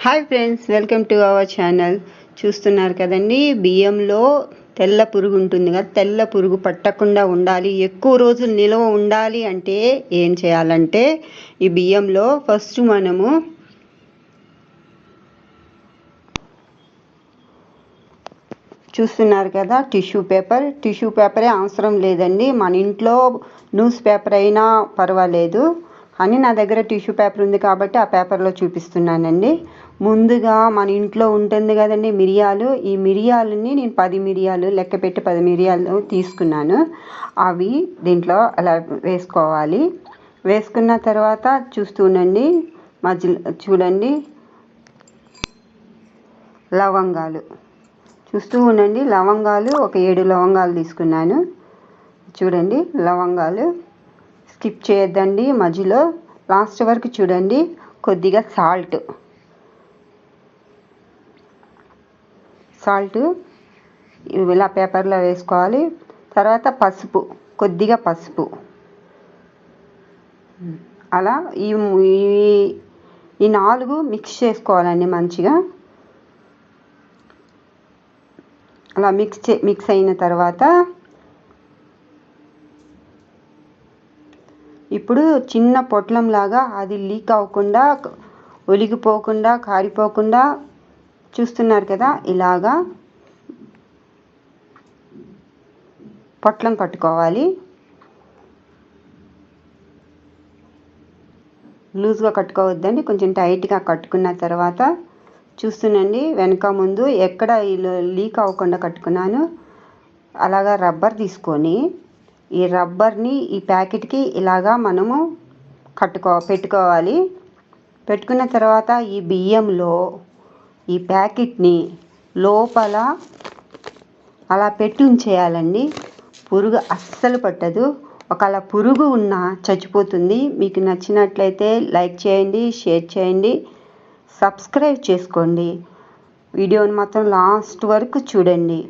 Hi friends welcome to our channel చూస్తున్నారు కదండి బియ్యంలో తెల్ల పురుగు ఉంటుంది కదా తెల్ల పురుగు పట్టకుండా ఉండాలి ఎక్కువ రోజులు నిల్వ ఉండాలి అంటే ఏం చేయాలంటే ఈ బియ్యంలో ఫస్ట్ మనము చూస్తున్నారు కదా టిష్యూ పేపర్ టిష్యూ పేపరే అవసరం లేదండి మన ఇంట్లో న్యూస్ పేపర్ అయినా పర్వాలేదు. అని నా దగ్గర టిష్యూ పేపర్ ఉంది కాబట్టి ఆ పేపర్లో చూపిస్తున్నానండి. ముందుగా మన ఇంట్లో ఉంటుంది కదండి మిరియాలు. ఈ మిరియాలని నేను పది మిరియాలు లెక్క పెట్టి పది మిరియాలు తీసుకున్నాను. అవి దీంట్లో అలా వేసుకోవాలి. వేసుకున్న తర్వాత చూస్తూ ఉండండి. మధ్యలో చూడండి. లవంగాలు. చూస్తూ ఉండండి. లవంగాలు ఒక ఏడు లవంగాలు తీసుకున్నాను. చూడండి లవంగాలు. స్కిప్ చేయొద్దండి మధ్యలో. లాస్ట్ వరకు చూడండి. కొద్దిగా సాల్ట్. సాల్ట్ ఇలా పేపర్లో వేసుకోవాలి. తర్వాత పసుపు కొద్దిగా పసుపు. అలా ఈ ఈ నాలుగు మిక్స్ చేసుకోవాలండి మంచిగా. అలా మిక్స్ చే మిక్స్ అయిన తర్వాత ఇప్పుడు చిన్న పొట్లంలాగా అది లీక్ అవ్వకుండా ఒలిగిపోకుండా కారిపోకుండా చూస్తున్నారు కదా ఇలాగా పొట్లం కట్టుకోవాలి. లూజ్గా కట్టుకోవద్దండి కొంచెం టైట్గా కట్టుకున్న తర్వాత చూస్తునండి వెనక ముందు ఎక్కడ లీక్ అవ్వకుండా కట్టుకున్నాను. అలాగా రబ్బర్ తీసుకొని ఈ రబ్బర్ని ఈ ప్యాకెట్కి ఇలాగా మనము కట్టుకో పెట్టుకోవాలి. పెట్టుకున్న తర్వాత ఈ బియ్యంలో ఈ ప్యాకెట్ని లోపల అలా పెట్టి ఉంచేయాలండి. పురుగు అస్సలు పట్టదు. ఒకవేళ పురుగు ఉన్నా చచ్చిపోతుంది. మీకు నచ్చినట్లయితే లైక్ చేయండి షేర్ చేయండి సబ్స్క్రైబ్ చేసుకోండి. వీడియోని మాత్రం లాస్ట్ వరకు చూడండి.